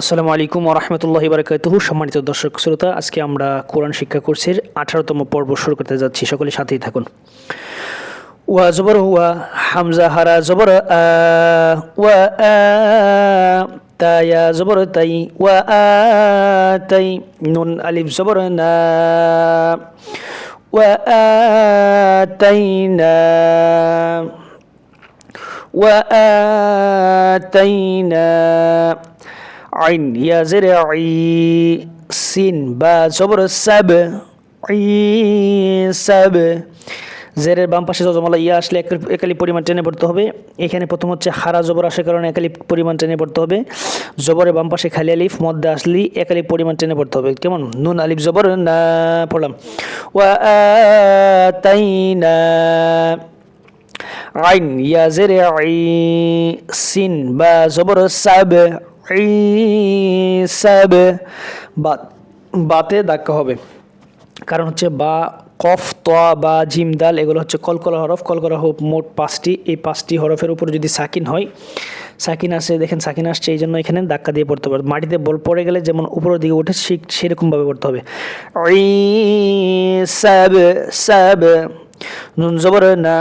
আসসালামু আলাইকুম ওরহমতুল্লাহি বারকাতুহু। সম্মানিত দর্শক শ্রোতা, আজকে আমরা কোরআন শিক্ষা কোর্সের আঠারোতম পর্ব শুরু করতে যাচ্ছি। সকলে সাথেই থাকুন। ওয়া জবর ওয়া হামজা হারা জবর ওয়া তায়া জবর তাই, ওয়া তাই, নুন আলিফ জবর না, ওয়া আ, তাই আইন ইয়াজের আই, সিন বা জবর সাব, আই সাব। জেরের বাম পাশে জজমালা ইয়া আসলে একালি পরিমাণ টেনে পড়তে হবে। এখানে প্রথম হচ্ছে হারা জবর আসার কারণে একালি পরিমাণ টেনে পড়তে হবে। জবরের বাম পাশে খালি আলিফ মধ্যে আসলি একালি পরিমাণ টেনে পড়তে হবে। কেমন? নুন, আলিফ, জবর, না, পড়লাম। ওয়া তাই না আইন ইয়া জেরে আই, সিন বা জবর সাব ই সাব বা বাতে ধাক্কা হবে। কারণ হচ্ছে বা, কফ তোয়া বা, জিম, দাল, এগুলো হচ্ছে কলকলা হরফ। কলকলা হরফ মোট পাঁচটি। এই পাঁচটি হরফের উপর যদি সাকিন হয়, সাকিন আসে, দেখেন সাকিন আসছে, এই জন্য এখানে ধাক্কা দিয়ে পড়তে হবে। মাটিতে বল পড়ে গেলে যেমন উপরের দিকে ওঠে, ঠিক সেরকমভাবে পড়তে হবে। সাব সাব, নুন জবর না।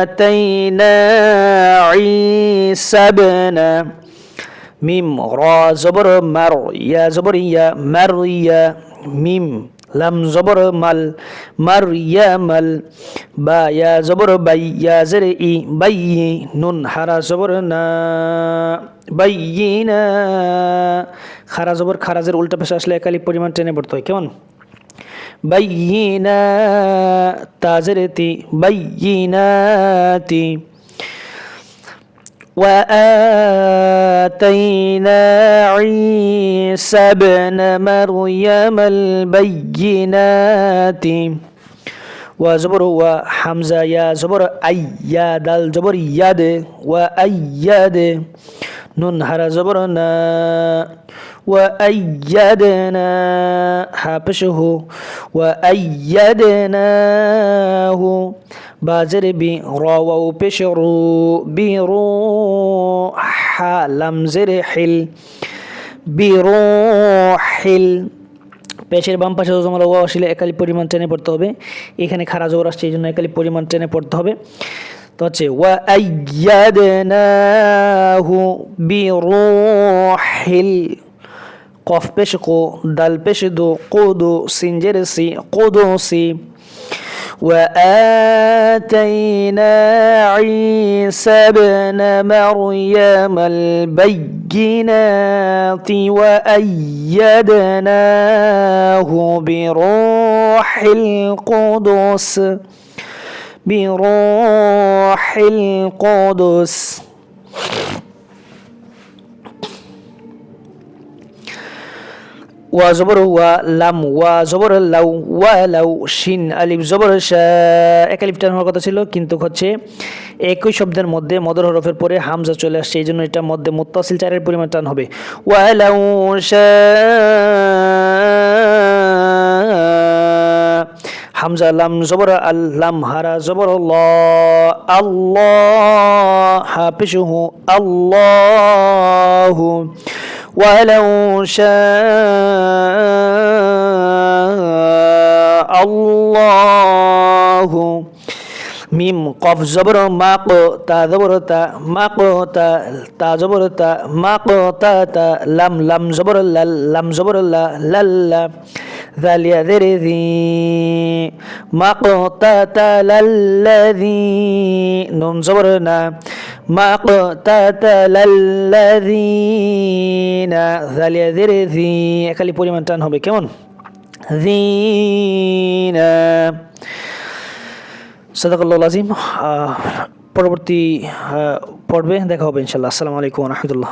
وآتينا عيسى ابن মিম র জবর মার ইয়া জবর ইয়া মার ইয়া মিম লাম জবর মাল মার ইয়া মাল বা ইয়া জবর বাই ইয়া জের ই বাই নুন হারা জবর না বাই না খারা জবর খারাজের উল্টা পেশা আসলে একালি পরিমাণ টেনে পড়তে হয় কেমন بينا تازرتي بينات وآتينا عيسى ابن مريم البينات. وزبر وحمزة يا زبر أي يا دال زبر يد وأيد نون هر زبرنا. وأيدنا حبشه وأيدناه بازر بي رووا بشرو بروح لمزر حل بروحل পেশের বাম পাশে জমা ওয়া আসলে একালি পরিমাণ টেনে পড়তে হবে এখানে খারা জোর আসছে এই জন্য একালি পরিমাণ টেনে পড়তে হবে তো হচ্ছে ওয়া আইয়াদনাহু বিরুহিল qofbeshiqu dalbeshidu qudu sinjerisi qudusi وآتينا عيسى ابن مريم البينات وأيدناه بروح القدس بروح القدس. ওয়া জবর ওয়া লাম ওয়া জবর লাউ ওয়া লাউ শিন আলিফ জবর এক আলিফ টান হওয়ার কথা ছিল, কিন্তু হচ্ছে একই শব্দের মধ্যে মদর হরফের পরে হামজা চলে আসছে, এই জন্য এটা মধ্যে মুত্তাসিল চারের পরিমাণ টান হবে। ওয়া লাউ হামজা, লাম জবর আল্লাম হারা জবর আল্লাহ হাফিজুহু আল্লাহু ولو شاء الله মিম কফ জবর মা ক তা জবর তা মা ক তা তা জবর তা মা ক তা তা লাম লাম জবর লাল লাম জবর লা লাল্লা ذاليا ذري ذي ما قطعت للذي نون زبرنا ما قطعت للذين ذاليا ذري ذي একালি পরিমাণ টান হবে কেমন ذينا সদাকাল্লাহ আজিম পরবর্তী আহ, পর্বে দেখা হবে ইনশাল্লাহ আসসালামু আলাইকুম রহমতুল্লাহ